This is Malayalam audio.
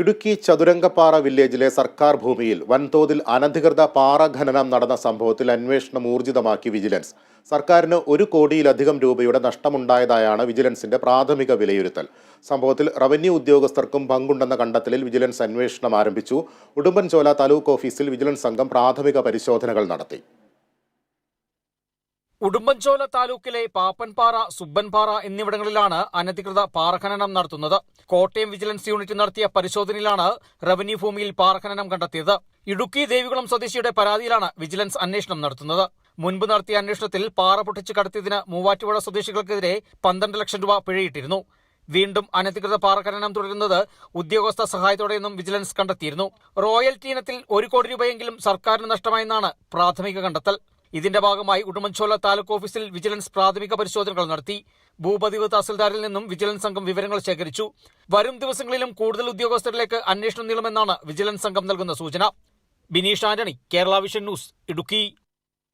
ഇടുക്കി ചതുരംഗപ്പാറ വില്ലേജിലെ സർക്കാർ ഭൂമിയിൽ വൻതോതിൽ അനധികൃത പാറ ഖനനം നടന്ന സംഭവത്തിൽ അന്വേഷണം ഊർജിതമാക്കി വിജിലൻസ്. സർക്കാരിന് ഒരു കോടിയിലധികം രൂപയുടെ നഷ്ടമുണ്ടായതായാണ് വിജിലൻസിന്റെ പ്രാഥമിക വിലയിരുത്തൽ. സംഭവത്തിൽ റവന്യൂ ഉദ്യോഗസ്ഥർക്കും പങ്കുണ്ടെന്ന കണ്ടെത്തലിൽ വിജിലൻസ് അന്വേഷണം ആരംഭിച്ചു. ഉടുമ്പൻചോല താലൂക്ക് ഓഫീസിൽ വിജിലൻസ് സംഘം പ്രാഥമിക പരിശോധനകൾ നടത്തി. ഉടുമ്പൻചോല താലൂക്കിലെ പാപ്പൻപാറ സുബ്ബൻപാറ എന്നിവിടങ്ങളിലാണ് അനധികൃത പാറഖനനം നടത്തുന്നത്. കോട്ടയം വിജിലൻസ് യൂണിറ്റ് നടത്തിയ പരിശോധനയിലാണ് റവന്യൂ ഭൂമിയിൽ പാറഖനനം കണ്ടെത്തിയത്. ഇടുക്കി ദേവികുളം സ്വദേശിയുടെ പരാതിയിലാണ് വിജിലൻസ് അന്വേഷണം നടത്തുന്നത്. മുൻപ് നടത്തിയ അന്വേഷണത്തിൽ പാറ പൊട്ടിച്ച് കടത്തിയതിന് മൂവാറ്റുപുഴ സ്വദേശികൾക്കെതിരെ പന്ത്രണ്ട് ലക്ഷം രൂപ പിഴയിട്ടിരുന്നു. വീണ്ടും അനധികൃത പാറഖനനം തുടരുന്നത് ഉദ്യോഗസ്ഥ സഹായത്തോടെയെന്നും വിജിലൻസ് കണ്ടെത്തിയിരുന്നു. റോയൽറ്റി ഇനത്തിൽ ഒരു കോടി രൂപയെങ്കിലും സർക്കാരിന് നഷ്ടമായെന്നാണ് പ്രാഥമിക കണ്ടെത്തൽ. ഇതിന്റെ ഭാഗമായി ഉടുമ്പൻചോല താലൂക്ക് ഓഫീസിൽ വിജിലൻസ് പ്രാഥമിക പരിശോധനകൾ നടത്തി. ഭൂപതിവ് തഹസിൽദാരിൽ നിന്നും വിജിലൻസ് സംഘം വിവരങ്ങൾ ശേഖരിച്ചു. വരും ദിവസങ്ങളിലും കൂടുതൽ ഉദ്യോഗസ്ഥരിലേക്ക് അന്വേഷണം നീളുമെന്നാണ് വിജിലൻസ് സംഘം നൽകുന്ന സൂചന. Bineesh Antony Kerala Vision News Idukki.